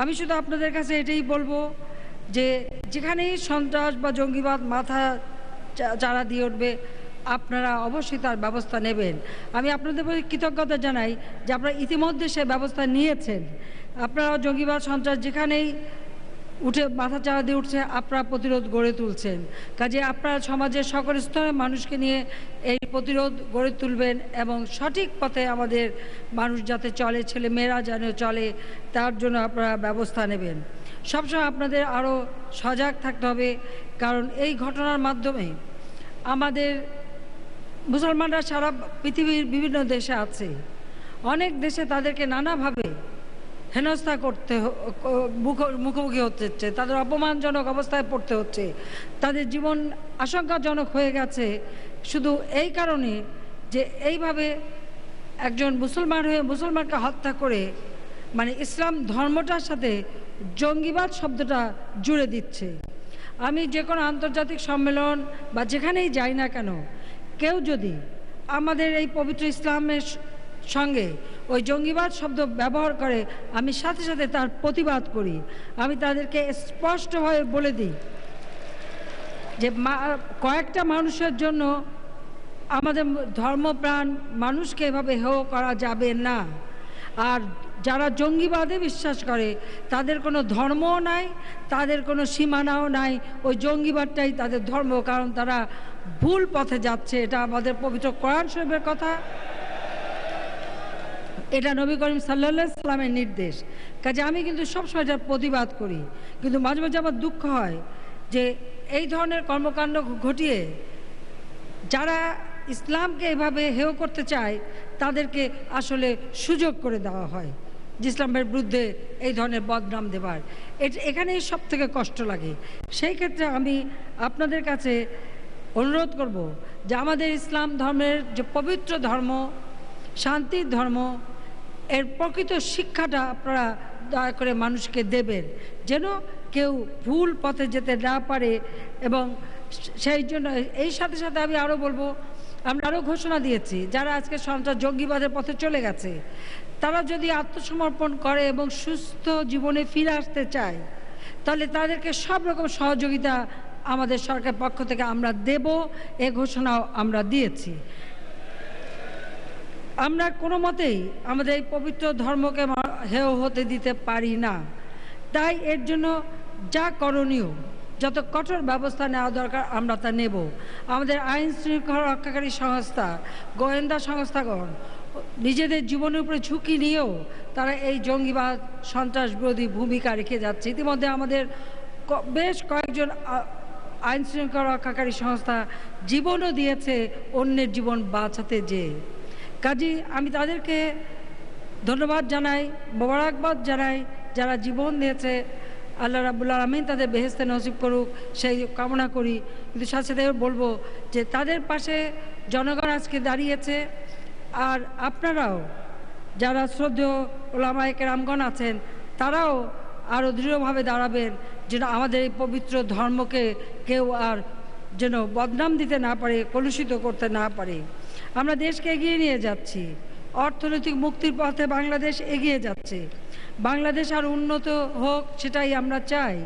আমি শুধু আপনাদের কাছে এটাই বলব যে যেখানেই সন্ত্রাস বা জঙ্গিবাদ মাথা চারা দিয়ে উঠবে, আপনারা অবশ্যই তার ব্যবস্থা নেবেন। আমি আপনাদের প্রতি কৃতজ্ঞতা জানাই যে আপনারা ইতিমধ্যে সে ব্যবস্থা নিয়েছেন। আপনারা জঙ্গিবাদ, সন্ত্রাস যেখানেই উঠে মাথা চাড়া দিয়ে উঠছে, আপনারা প্রতিরোধ গড়ে তুলছেন। কাজে আপনারা সমাজের সকল স্তরের মানুষকে নিয়ে এই প্রতিরোধ গড়ে তুলবেন এবং সঠিক পথে আমাদের মানুষ যাতে চলে ছেলে মেয়েরা যেন চলে, তার জন্য আপনারা ব্যবস্থা নেবেন। সবসময় আপনাদের আরও সজাগ থাকতে হবে, কারণ এই ঘটনার মাধ্যমে আমাদের মুসলমানরা সারা পৃথিবীর বিভিন্ন দেশে আছে। অনেক দেশে তাদেরকে নানাভাবে হেনস্থা করতে মুখোমুখি হচ্ছে। তাদের অপমানজনক অবস্থায় পড়তে হচ্ছে। তাদের জীবন আশঙ্কাজনক হয়ে গেছে। শুধু এই কারণে যে এইভাবে একজন মুসলমান হয়ে মুসলমানকে হত্যা করে মানে ইসলাম ধর্মটার সাথে জঙ্গিবাদ শব্দটা জুড়ে দিচ্ছে। আমি যে কোনো আন্তর্জাতিক সম্মেলন বা যেখানেই যাই না কেন, কেউ যদি আমাদের এই পবিত্র ইসলামের সঙ্গে ওই জঙ্গিবাদ শব্দ ব্যবহার করে আমি সাথে সাথে তার প্রতিবাদ করি। আমি তাদেরকে স্পষ্টভাবে বলে দিই যে কয়েকটা মানুষের জন্য আমাদের ধর্মপ্রাণ মানুষকে এভাবে হেয় করা যাবে না। আর যারা জঙ্গিবাদে বিশ্বাস করে, তাদের কোনো ধর্মও নাই, তাদের কোনো সীমানাও নাই। ওই জঙ্গিবাদটাই তাদের ধর্ম, কারণ তারা ভুল পথে যাচ্ছে। এটা আমাদের পবিত্র কোরআন শরীফের কথা। এটা নবী করিম সাল্লা সাল্লামের নির্দেশ। কাজে আমি কিন্তু সবসময় এটার প্রতিবাদ করি। কিন্তু মাঝে মাঝে আমার দুঃখ হয় যে এই ধরনের কর্মকাণ্ড ঘটিয়ে যারা ইসলামকে এভাবে হেয় করতে চায়, তাদেরকে আসলে সুযোগ করে দেওয়া হয় যে ইসলামের বিরুদ্ধে এই ধরনের বদনাম দেবার। এটা, এখানেই সব থেকে কষ্ট লাগে। সেই ক্ষেত্রে আমি আপনাদের কাছে অনুরোধ করব যে আমাদের ইসলাম ধর্মের যে পবিত্র ধর্ম, শান্তির ধর্ম এর প্রকৃত শিক্ষাটা আপনারা দয়া করে মানুষকে দেবেন, যেন কেউ ভুল পথে যেতে না পারে এবং সেই জন্য এই সাথে সাথে আমি আরও বলব, আমরা আরও ঘোষণা দিয়েছি, যারা আজকে সন্ত্রাস জঙ্গিবাদের পথে চলে গেছে, তারা যদি আত্মসমর্পণ করে এবং সুস্থ জীবনে ফিরে আসতে চায়, তাহলে তাদেরকে সব রকম সহযোগিতা আমাদের সরকার পক্ষ থেকে আমরা দেব, এ ঘোষণাও আমরা দিয়েছি। আমরা কোনো মতেই আমাদের এই পবিত্র ধর্মকে হেয় হতে দিতে পারি না। তাই এর জন্য যা করণীয়, যত কঠোর ব্যবস্থা নেওয়া দরকার আমরা তা নেব। আমাদের আইন শৃঙ্খলা রক্ষাকারী সংস্থা, গোয়েন্দা সংস্থাগণ, নিজেদের জীবনের উপরে ঝুঁকি নিয়েও তারা এই জঙ্গিবাদ সন্ত্রাস বিরোধী ভূমিকা রেখে যাচ্ছে। ইতিমধ্যে আমাদের বেশ কয়েকজন আইন শৃঙ্খলা রক্ষাকারী সংস্থা জীবনও দিয়েছে, অন্যের জীবন বাঁচাতে যেয়ে। কাজী, আমি তাদেরকে ধন্যবাদ জানাই, মোবারকবাদ জানাই, যারা জীবন দিয়েছে, আল্লাহ রাবুল আলমিন তাদের বেহেস্তে নসিব করুক, সেই কামনা করি। কিন্তু সাথে সাথে বলব যে তাদের পাশে জনগণ আজকে দাঁড়িয়েছে, আর আপনারাও, যারা শ্রদ্ধেয় ওলামায় কেরামগণ আছেন, তারাও আরও দৃঢ়ভাবে দাঁড়াবেন, যেন আমাদের এই পবিত্র ধর্মকে কেউ আর যেন বদনাম দিতে না পারে, কলুষিত করতে না পারে। আমরা দেশকে এগিয়ে নিয়ে যাচ্ছি। অর্থনৈতিক মুক্তির পথে বাংলাদেশ এগিয়ে যাচ্ছে। বাংলাদেশ আর উন্নত হোক, সেটাই আমরা চাই।